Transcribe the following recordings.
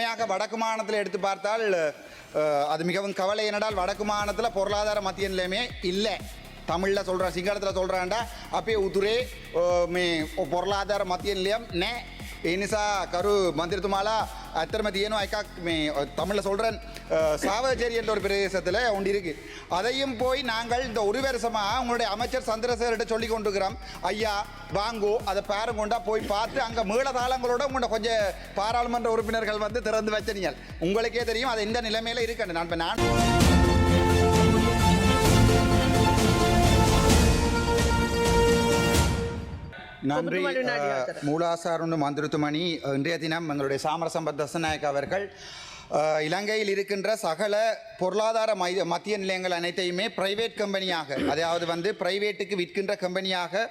உண்மையாக வடக்கு மாநிலத்தில் எடுத்து பார்த்தால் அது மிகவும் கவலை. என்னடால் வடக்கு மாநிலத்தில் பொருளாதார மத்திய நிலையமே இல்லை. தமிழில் சொல்கிறேன் சிங்களத்தில் சொல்கிறாண்டா அப்பயே உதுரே மே பொருளாதார மத்திய நிலையம் நே ඒ නිසා කරු මන්දිරතුමාලා ඇත්තරම තියෙනවා එකක් මේ தமிழில் சொல்கிறேன் சாவச்சேரி என்ற ஒரு பிரதேசத்தில் ஒன்று இருக்கு அதையும் போய் நாங்கள் இந்த ஒரு வருஷமாக உங்களுடைய அமைச்சர் சந்திரசேகர்கிட்ட சொல்லி கொண்டிருக்கிறோம் ஐயா வாங்கோ அதை பாருங்கொண்டா போய் பார்த்து அங்கே மேளதாளங்களோட உங்களோட கொஞ்சம் பாராளுமன்ற உறுப்பினர்கள் வந்து திறந்து வச்சனீங்க உங்களுக்கே தெரியும் அது எந்த நிலைமையில இருக்கணும் நான் இப்போ நான் நன்றி. மூலாசாருண்டு மந்திருத்துமணி இன்றைய தினம் எங்களுடைய சாமரசம்பத் தசநாயக் அவர்கள் இலங்கையில் இருக்கின்ற சகல பொருளாதார மை மத்திய நிலையங்கள் அனைத்தையுமே பிரைவேட் கம்பெனியாக அதாவது வந்து பிரைவேட்டுக்கு விற்கின்ற கம்பெனியாக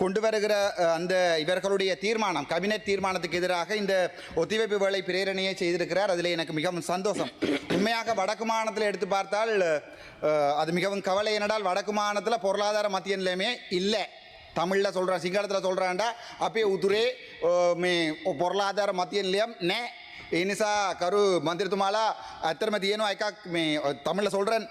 கொண்டு வருகிற அந்த இவர்களுடைய தீர்மானம் கபினட் தீர்மானத்துக்கு எதிராக இந்த ஒத்திவைப்பு வேலை பிரேரணையை செய்திருக்கிறார். அதில் எனக்கு மிகவும் சந்தோஷம். உண்மையாக வடக்கு மாநிலத்தில் எடுத்து பார்த்தால் அது மிகவும் கவலை என்னடால் வடக்கு மாநிலத்தில் பொருளாதார மத்திய நிலையமே இல்லை. தமிழில் சொல்கிறேன் சிங்களத்தில் சொல்கிறான்டா அப்பயே உதுரே மே பொருளாதார மத்திய நிலையம் நே ඒ නිසා කරු மந்திரித்துமாலா ඇත්තරම තියෙනවා එකක් මේ தமிழில் சொல்கிறேன்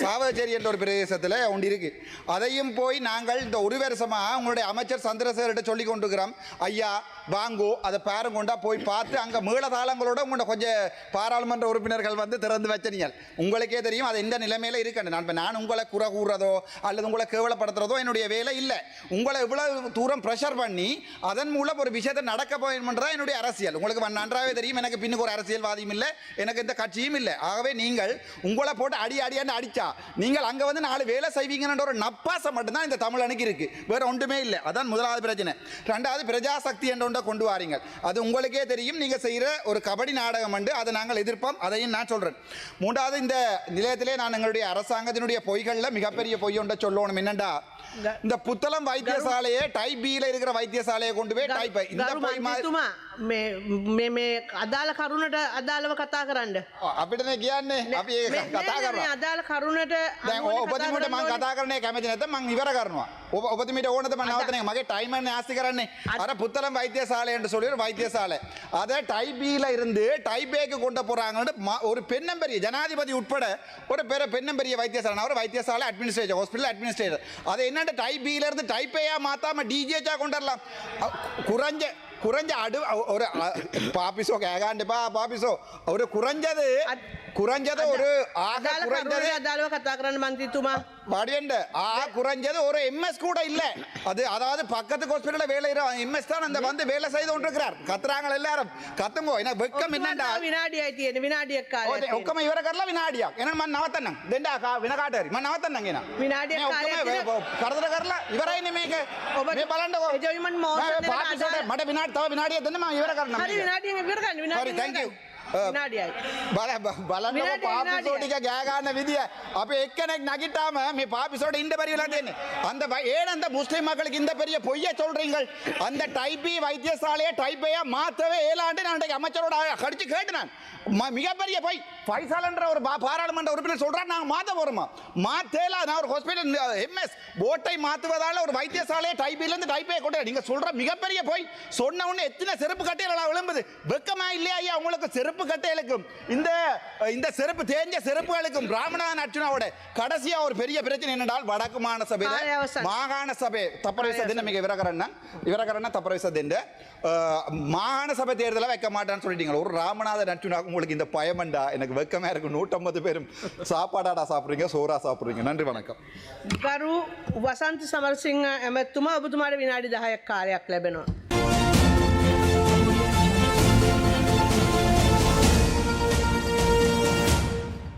சாவச்சேரி என்ற ஒரு பிரதேசத்தில் ஒன்று இருக்கு அதையும் போய் நாங்கள் இந்த ஒரு வருஷமாக உங்களுடைய அமைச்சர் சந்திரசேகர்கிட்ட சொல்லி கொண்டிருக்கிறோம் ஐயா வாங்கோ அதை பாருங்கொண்டா போய் பார்த்து அங்கே மேளதாளங்களோட உங்களோட கொஞ்சம் பாராளுமன்ற உறுப்பினர்கள் வந்து திறந்து வச்சனீங்க உங்களுக்கே தெரியும் அது எந்த நிலைமையில இருக்கணும் நான் இப்போ நான் உங்களை குறை கூறுறதோ அல்லது உங்களை கேவலப்படுத்துறதோ என்னுடைய வேலை இல்லை உங்களை இவ்வளவு தூரம் ப்ரெஷர் பண்ணி அதன் மூலம் ஒரு விஷயத்தை நடக்க போயணுன்றதா என்னுடைய அரசியல் உங்களுக்கு வ- நன்றாகவே தெரியும் எனக்கு எனக்கு பின்னுக்கு ஒரு அரசியல்வாதியும் இல்லை எனக்கு இந்த கட்சியும் இல்லை. ஆகவே நீங்கள் உங்களை போட்டு அடி அடியான்னு அடிச்சா நீங்கள் அங்கே வந்து நாலு வேலை செய்வீங்கன்ற ஒரு நப்பாசம் மட்டும்தான் இந்த தமிழ் அணிக்கு இருக்குது வேறு ஒன்றுமே இல்லை. அதான் முதலாவது பிரச்சனை. ரெண்டாவது பிரஜாசக்தி என்ற ஒன்றை கொண்டு வாரீங்க. அது உங்களுக்கே தெரியும். நீங்கள் செய்கிற ஒரு கபடி நாடகம் உண்டு அதை நாங்கள் எதிர்ப்போம். அதையும் நான் சொல்கிறேன் மூன்றாவது இந்த நிலையத்திலே நான் எங்களுடைய அரசாங்கத்தினுடைய பொய்களில் மிகப்பெரிய பொய் ஒன்றை சொல்லணும். என்னண்டா இந்த புத்தளம் வைத்தியசாலையே டைப் பியில் இருக்கிற வைத்தியசாலையை கொண்டு போய் டைப் இந்த பொய் මේ මේ මේ අදාළ කරුණට අදාළව කතා කරන්න. අපිටනේ කියන්නේ අපි ඒක මේ- කතා නෑ, නෑ, කරනවා අදාළ කරුණට දැන් අනුවනේ කතා ඔබතුමට මං කරන්න කතා කරන්නේ කැමති නැත්නම් මං ඉවර කරනවා ඔබ ඔබතුමීට ඕනද මම නවත්තන එක? මගේ டைம் ஆஸ்தி කරන්නේ அர புத்தளம் வைத்தியசாலை என்று சொல்லி ஒரு வைத்தியசாலை அதை டைப் பியில் இருந்து டைப் ஏக்கு கொண்டு போறாங்கன்னு ம- ஒரு பெண்ணம்பெரிய ஜனாதிபதி உட்பட ஒரு பெரிய பெண்ணம்பெரிய வைத்தியசாலை நான் ஒரு வைத்தியசாலை அட்மினிஸ்ட்ரேட்டர் ஹாஸ்பிட்டல் அட்மினிஸ்ட்ரேட்டர் அதை என்னட்டு டைப் பியில இருந்து டைப் ஏயா மாத்தாம டிஜேச்சா கொண்டு வரலாம் அ- குறைஞ்ச കുറഞ്ഞ അടു ഒരു പാപ്പിസോ കേകാണ്ട് പാപ്പിസോ ഒരു കുറഞ്ഞത് കുറഞ്ഞത് ഒരു ആകെ കുറഞ്ഞത് കത്താക്കറാണ് മന്ത്രി തുമാ வடியண்டு. ஆ குறைஞ்சது ஒரு எம்எஸ் கூட இல்ல. அது அதாவது பக்கத்து ஹாஸ்பிடல்ல வேலை எம்எஸ் தான் அந்த வந்து வேலை செய்து கொண்டிருக்கிறார். கத்துறாங்க எல்லாரும். கத்துங்க ஏன்னா வெக்கம் என்னடா வினாடி ஆயிட்டு வினாடி அக்கா ஒக்கம இவர கரல வினாடியா? ஏன்னா மன் நவத்தண்ணங்க தெண்டா கா வினகாட்டாரி. மன் நவத்தண்ணங்க ஏனா வினாடி அக்கா கரதர கரல இவரே நிமேக மே பலண்ட கோ ஜெய்மன் மோசன் மட வினாடி தவ வினாடி தென்னமா இவர கரணும் சரி வினாடி இவர கரணும் வினாடி சரி थैंक यू විනාඩියයි බල බලන්න அந்த ஏன் முஸ்லீம் மக்களுக்கு இந்த பெரிய பொய்யை சொல்றீங்கள் அந்த டைபி வைத்தியசாலையை டைப்பையா மாற்றவே அமைச்சரோட கடிச்சு கேட்டுனேன் மிகப்பெரிய பொய் பைசாலன்ற ஒரு பாராளுமன்ற உறுப்பினர் சொல்றாரு நாங்கள் மாற்ற போறோமா மாத்தேல நான் ஒரு ஹாஸ்பிட்டல் எம்எஸ் போட்டை மாற்றுவதால் ஒரு வைத்தியசாலையை டைபிலேருந்து டைப்பையை கொண்டு நீங்க சொல்ற மிகப்பெரிய பொய் சொன்ன உடனே செருப்பு கட்டியலாம் விளம்புது வெக்கமா இல்லையா ஐயா உங்களுக்கு செருப்பு செருப்பு கட்டைகளுக்கும் இந்த இந்த சிறப்பு தேஞ்ச சிறப்புகளுக்கும் ராமநாதன் அர்ஜுனாவோட கடைசியா ஒரு பெரிய பிரச்சனை என்னென்றால் வடக்கு மாகாண சபை மாகாண சபை தப்பரவிச தினம் மிக விவரகரண்ணா விவரகரண்ணா தப்பரவிச தின மாகாண சபை தேர்தலை வைக்க மாட்டான்னு சொல்லிட்டீங்க ஒரு ராமநாதன் அர்ஜுனா உங்களுக்கு இந்த பயமண்டா எனக்கு வெக்கமா இருக்கு. நூற்றம்பது பேரும் சாப்பாடாடா சாப்பிடுறீங்க சோறா சாப்பிடுறீங்க. நன்றி வணக்கம். ගරු වසන්ත සමරසිංහ ඇමැත්තුමා ඔබතුමාට විනාඩි 10ක් කාලයක් ලැබෙනවා